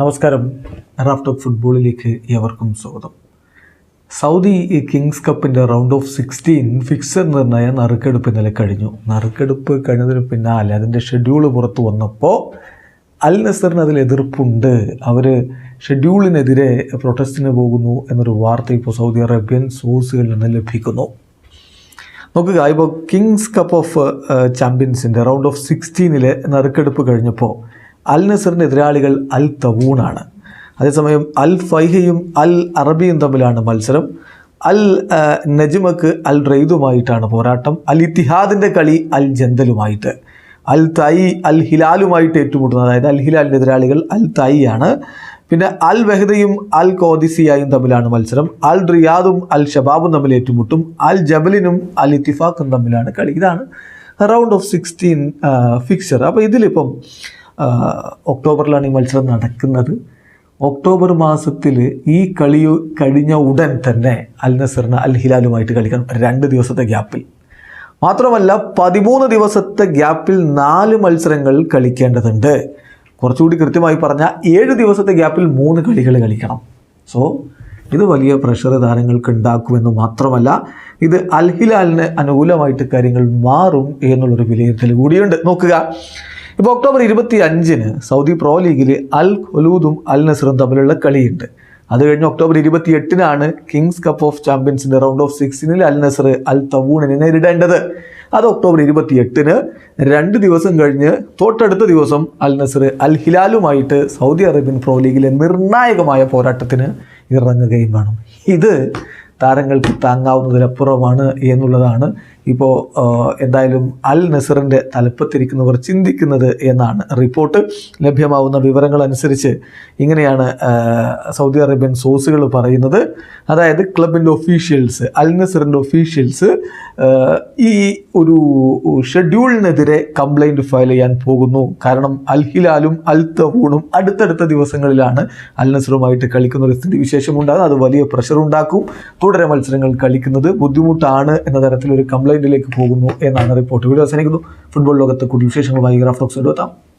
നമസ്കാരം. Raf talk ഫുട്ബോളിലേക്ക് ഏവർക്കും സ്വാഗതം. സൗദി കിങ്സ് കപ്പിന്റെ റൗണ്ട് ഓഫ് സിക്സ്റ്റീൻ ഫിക്സർ നിർണയ നറുക്കെടുപ്പ് ഇന്നലെ കഴിഞ്ഞു. നറുക്കെടുപ്പ് കഴിഞ്ഞതിന് പിന്നാലെ അതിന്റെ ഷെഡ്യൂൾ പുറത്തു വന്നപ്പോൾ അൽ നസറിന് അതിൽ എതിർപ്പുണ്ട്. അവർ ഷെഡ്യൂളിനെതിരെ പ്രൊട്ടസ്റ്റിന് പോകുന്നു എന്നൊരു വാർത്ത ഇപ്പോൾ സൗദി അറേബ്യൻ സോഴ്സുകളിൽ നിന്ന് ലഭിക്കുന്നു. നോക്കുക ഇപ്പോൾ കിങ്സ് കപ്പ് ഓഫ് ചാമ്പ്യൻസിന്റെ റൗണ്ട് ഓഫ് സിക്സ്റ്റീനിലെ നറുക്കെടുപ്പ് കഴിഞ്ഞപ്പോൾ അൽ നസറിന്റെ എതിരാളികൾ അൽ തവൂണാണ്. അതേസമയം അൽ ഫൈഹയും അൽ അറബിയും തമ്മിലാണ് മത്സരം. അൽ നജ്മക്ക് അൽ റെയ്ദുമായിട്ടാണ് പോരാട്ടം. അൽ ഇത്തിഹാദിന്റെ കളി അൽ ജന്തലുമായിട്ട്. അൽ തായി അൽ ഹിലാലുമായിട്ട് ഏറ്റുമുട്ടുന്നത് അതായത് അൽ ഹിലാലിന്റെ എതിരാളികൾ അൽ തായി ആണ് പിന്നെ അൽ വെഹദയും അൽ കോദിസിയായും തമ്മിലാണ് മത്സരം. അൽ റിയാദും അൽ ഷബാബും തമ്മിൽ ഏറ്റുമുട്ടും. അൽ ജബലിനും അൽ ഇത്തിഫാഖും തമ്മിലാണ് കളി. ഇതാണ് റൗണ്ട് ഓഫ് സിക്സ്റ്റീൻ ഫിക്സർ. അപ്പോൾ ഇതിലിപ്പം ഒക്ടോബറിലാണ് ഈ മത്സരം നടക്കുന്നത്. ഒക്ടോബർ മാസത്തിൽ ഈ കളി കഴിഞ്ഞ ഉടൻ തന്നെ അൽ നസറിന് അൽ ഹിലാലുമായിട്ട് കളിക്കണം രണ്ട് ദിവസത്തെ ഗ്യാപ്പിൽ. മാത്രമല്ല പതിമൂന്ന് ദിവസത്തെ ഗ്യാപ്പിൽ നാല് മത്സരങ്ങൾ കളിക്കേണ്ടതുണ്ട്. കുറച്ചുകൂടി കൃത്യമായി പറഞ്ഞാൽ ഏഴ് ദിവസത്തെ ഗ്യാപ്പിൽ മൂന്ന് കളികൾ കളിക്കണം. സോ ഇത് വലിയ പ്രഷർ താരങ്ങൾക്ക് ഉണ്ടാക്കുമെന്ന് മാത്രമല്ല ഇത് അൽഹിലാലിന് അനുകൂലമായിട്ട് കാര്യങ്ങൾ മാറും എന്നുള്ളൊരു വിലയിരുത്തൽ കൂടിയുണ്ട്. നോക്കുക. ഇപ്പോൾ ഒക്ടോബർ ഇരുപത്തി അഞ്ചിന് സൗദി പ്രോ ലീഗിൽ അൽ ഖുലൂദും അൽ നസറും തമ്മിലുള്ള കളിയുണ്ട്. അത് കഴിഞ്ഞ് ഒക്ടോബർ ഇരുപത്തി എട്ടിനാണ് കിങ്സ് കപ്പ് ഓഫ് ചാമ്പ്യൻസിന്റെ റൗണ്ട് ഓഫ് സിക്സിനിൽ അൽ നസർ അൽ തവൂണിനെ നേരിടേണ്ടത്. അത് ഒക്ടോബർ ഇരുപത്തി എട്ടിന് രണ്ട് ദിവസം കഴിഞ്ഞ് തൊട്ടടുത്ത ദിവസം അൽ നസർ അൽ ഹിലാലുമായിട്ട് സൗദി അറേബ്യൻ പ്രോ ലീഗിലെ നിർണായകമായ പോരാട്ടത്തിന് ഇറങ്ങുകയും വേണം. ഇത് താരങ്ങൾക്ക് താങ്ങാവുന്നതിലപ്പുറമാണ് എന്നുള്ളതാണ് ഇപ്പോൾ എന്തായാലും അൽ നസറിന്റെ തലപ്പത്തിരിക്കുന്നവർ ചിന്തിക്കുന്നത് എന്നാണ് റിപ്പോർട്ട്. ലഭ്യമാവുന്ന വിവരങ്ങൾ അനുസരിച്ച് ഇങ്ങനെയാണ് സൗദി അറേബ്യൻ സോഴ്സുകൾ പറയുന്നത്. അതായത് ക്ലബിന്റെ ഒഫീഷ്യൽസ് അൽ നസറിന്റെ ഒഫീഷ്യൽസ് ഈ ഒരു ഷെഡ്യൂളിനെതിരെ കംപ്ലൈന്റ് ഫയൽ ചെയ്യാൻ പോകുന്നു. കാരണം അൽ ഹിലാലും അൽ തഹൂണും അടുത്തടുത്ത ദിവസങ്ങളിലാണ് അൽ നസറുമായിട്ട് കളിക്കുന്ന ഒരു സ്ഥിതി വിശേഷമുണ്ടാകും അത് വലിയ പ്രഷർ ഉണ്ടാക്കും തുടരെ മത്സരങ്ങൾ കളിക്കുന്നത് ബുദ്ധിമുട്ടാണ് എന്ന തരത്തിലൊരു കംപ്ലൈന്റിലേക്ക് പോകുന്നു എന്നാണ് റിപ്പോർട്ട്. വീഡിയോ അവസാനിക്കുന്നു. ഫുട്ബോൾ ലോകത്ത് കൂടുതൽ വിശേഷങ്ങൾ വിശേഷങ്ങളുമായി ഗ്രാഫ്റ്റോക്സ് എടുത്താം